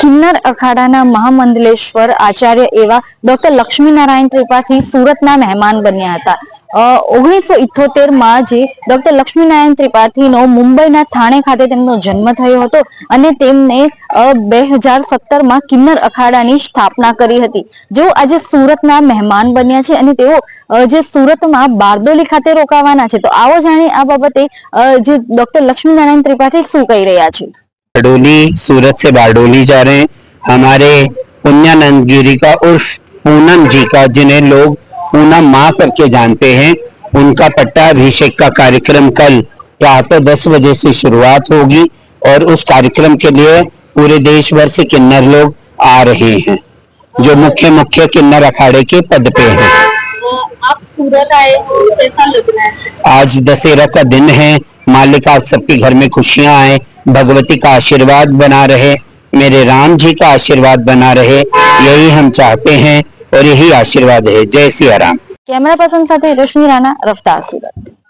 કિન્નર અખાડાના મહામંડલેશ્વર આચાર્ય એવા ડોક્ટર લક્ષ્મીનારાયણ ત્રિપાઠી સુરતના મહેમાન બન્યા હતા. ઓગણીસો ઇથોતેરમાં જે ડોક્ટર લક્ષ્મીનારાયણ ત્રિપાઠીનો મુંબઈના થાણે ખાતે તેમનો જન્મ થયો હતો અને તેમને બે હજાર સત્તરમાં કિન્નર અખાડાની સ્થાપના કરી હતી. જેઓ આજે સુરતના મહેમાન બન્યા છે અને તેઓ જે સુરતમાં બારડોલી ખાતે રોકાવાના છે. તો આવો જાણીએ આ બાબતે જે ડોક્ટર લક્ષ્મીનારાયણ ત્રિપાઠી શું કહી રહ્યા છે. बारडोली सूरत से बारडोली जा रहे हैं। हमारे पुण्यानंद गिरी का उर्फ़ पूनम जी का जिन्हें लोग पूनम माँ करके जानते हैं उनका पट्टा अभिषेक का कार्यक्रम कल प्रातः दस बजे से शुरुआत होगी और उस कार्यक्रम के लिए पूरे देश भर से किन्नर लोग आ रहे हैं जो मुख्य मुख्य किन्नर अखाड़े के पद पे हैं। आप सूरत आए कैसा लग रहा है? आज दशहरा का दिन है मालिक आप सबके घर में खुशियाँ आए भगवती का आशीर्वाद बना रहे, मेरे राम जी का आशीर्वाद बना रहे, यही हम चाहते हैं और यही आशीर्वाद है। जय सिया राम। कैमरा पर्सन साथ, रश्मि राणा, रफ्तार सूरत